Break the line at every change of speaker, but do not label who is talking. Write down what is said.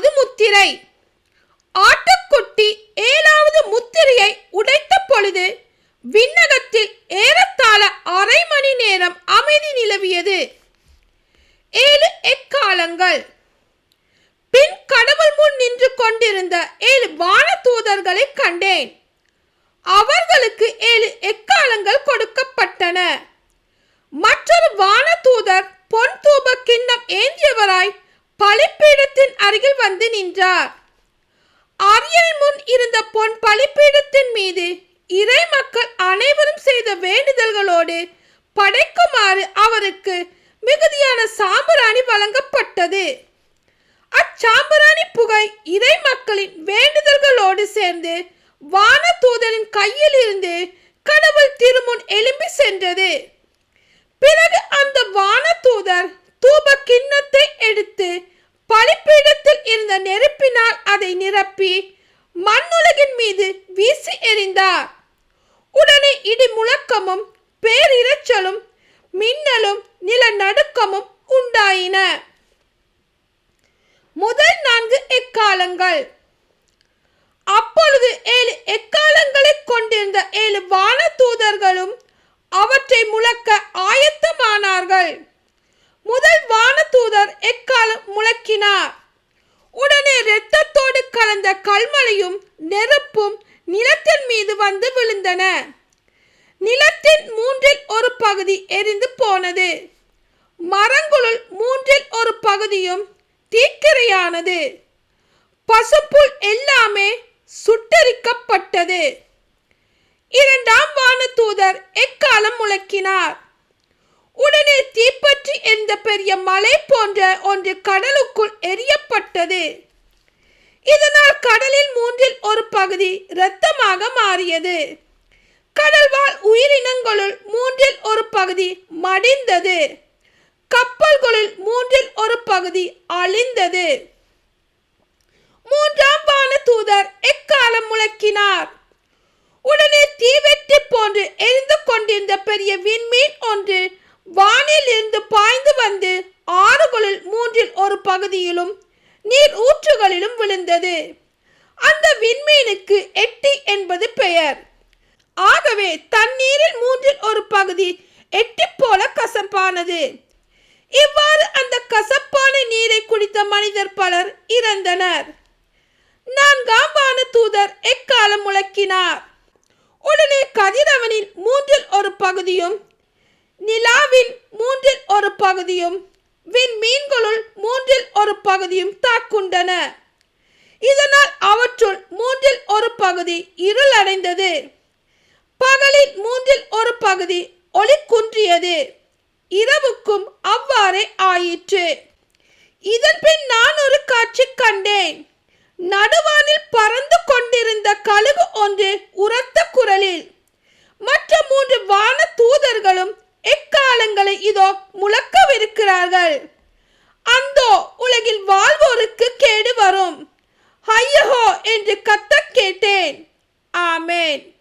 ஏழாவது முத்திரை. ஆட்டுக்குட்டி ஏழாவது முத்திரையை உடைத்த பொழுது விண்ணகத்தில் ஏறத்தாழ அரை மணி நேரம் அமைதி நிலவியது. ஏழு எக்காலங்கள். பின் கடவுள் முன் நின்று கொண்டிருந்த ஏழு வான தூதர்களை கண்டேன். அவர்களுக்கு ஏழு எக்காலங்கள் கொடுக்கப்பட்டன. மற்றொரு வான தூதர் பொன் தூப கிண்ணம் ஏந்தியவராய் பலிப்பீடத்தின் அருகில் வந்து நின்றார். அரியல் முன் இருந்த பொன் பலிப்பீடத்தின் மீது இறை மக்கள் அனைவரும் செய்த வேண்டுதல்களோடு படைக்குமாறு அவருக்கு மிகுதியான சாம்பிராணி வழங்கப்பட்டது. அச்சாம்பிராணி புகை இறை மக்களின் வேண்டுதல்களோடு சேர்ந்து வான தூதலின் கையில் இருந்து கடவுள் திருமுன் எழும்பி சென்றது. பிறகு அந்த வான தூதர் தூப கிண்ணத்தை எடுத்து பலிப்பீடத்தில் இருந்த நெருப்பினால் அதை நிரப்பி மண்ணுலகின் மீது வீசி எறிந்தார். உடனே இடி முழக்கமும் பேரிரைச்சலும் மின்னலும் நிலநடுக்கமும் உண்டாயின. முதல் நான்கு எக்காலங்கள். அப்பொழுது ஏழு எக்காலங்களை கொண்டிருந்த ஏழு வான தூதர்களும் அவற்றை முழக்க ஆயத்தமானார்கள். முதல் வான தூதர் எக்காலம் முழக்கினார்? உடனே இரத்தத்தோடு கலந்த கல்மலையும் நெருப்பும் நிலத்தின் மீது வந்து விழுந்தன. நிலத்தின் மூன்றில் ஒரு பகுதி எரிந்து போனது. மரங்களுள் மூன்றில் ஒரு பகுதியும் தீக்கிரையானது. பசுப்புல் எல்லாமே சுட்டரிக்கப்பட்டது. இரண்டாம் வான தூதர் எக்காலம் முழக்கினார்? உடனே தீப்பற்றி எரிந்த பெரிய மலை போன்ற ஒன்று கடலுக்குள் எரியப்பட்டது இதனால் கடலில் மூன்றில் ஒரு பகுதி இரத்தமாக மாறியது. கடல்வாழ் உயிரினங்களுள் மூன்றில் ஒரு பகுதி மடிந்தது. கப்பல்களில் மூன்றில் ஒரு பகுதி அழிந்தது. மூன்றாம் வான தூதர் எக்காலம் முழக்கினார்? உடனே தீவெட்டி போன்று எரிந்து கொண்டிருந்த பெரிய விண்மீன் ஒன்று வானில் இருந்து பாய்ந்து வந்து ஆறுகளில் மூன்றில் ஒரு பகுதியிலும் நீர் ஊற்றுகளிலும் விழுந்தது. அந்த விண்மீனுக்கு எட்டி என்பது பெயர். ஆகவே தண்ணீரில் மூன்றில் ஒரு பகுதி எட்டி போல கசப்பானது. இவ்வாறு அந்த கசப்பான நீரை குடித்த மனிதர் பலர் இறந்தனர். நான்காம் வான தூதர் எக்காலம் முழக்கினார். உடனே கதிரவனில் மூன்றில் ஒரு பகுதியும் நிலாவின் மூன்றில் ஒரு பகுதியும் விண்மீன்களுள் மூன்றில் ஒரு பகுதியும் தாக்குண்டன. இதனால் அவற்றுள் மூன்றில் ஒரு பகுதி இருள் அடைந்தது பகலில் மூன்றில் ஒரு பகுதி ஒளி குன்றியது இரவுக்கும் அவ்வாறே ஆயிற்று. இதன் பின் நான் ஒரு காட்சி கண்டேன். நடுவானில் பறந்து கொண்டிருந்த கழுகு ஒன்று உரத்த குரலில் மற்ற மூன்று வான தூதர்களும் எக்காலங்களை இதோ முழக்கவிருக்கிறார்கள். அந்தோ உலகில் வாழ்வோருக்கு கேடு வரும். ஐயஹோ என்று கத்தக் கேட்டேன். ஆமேன்.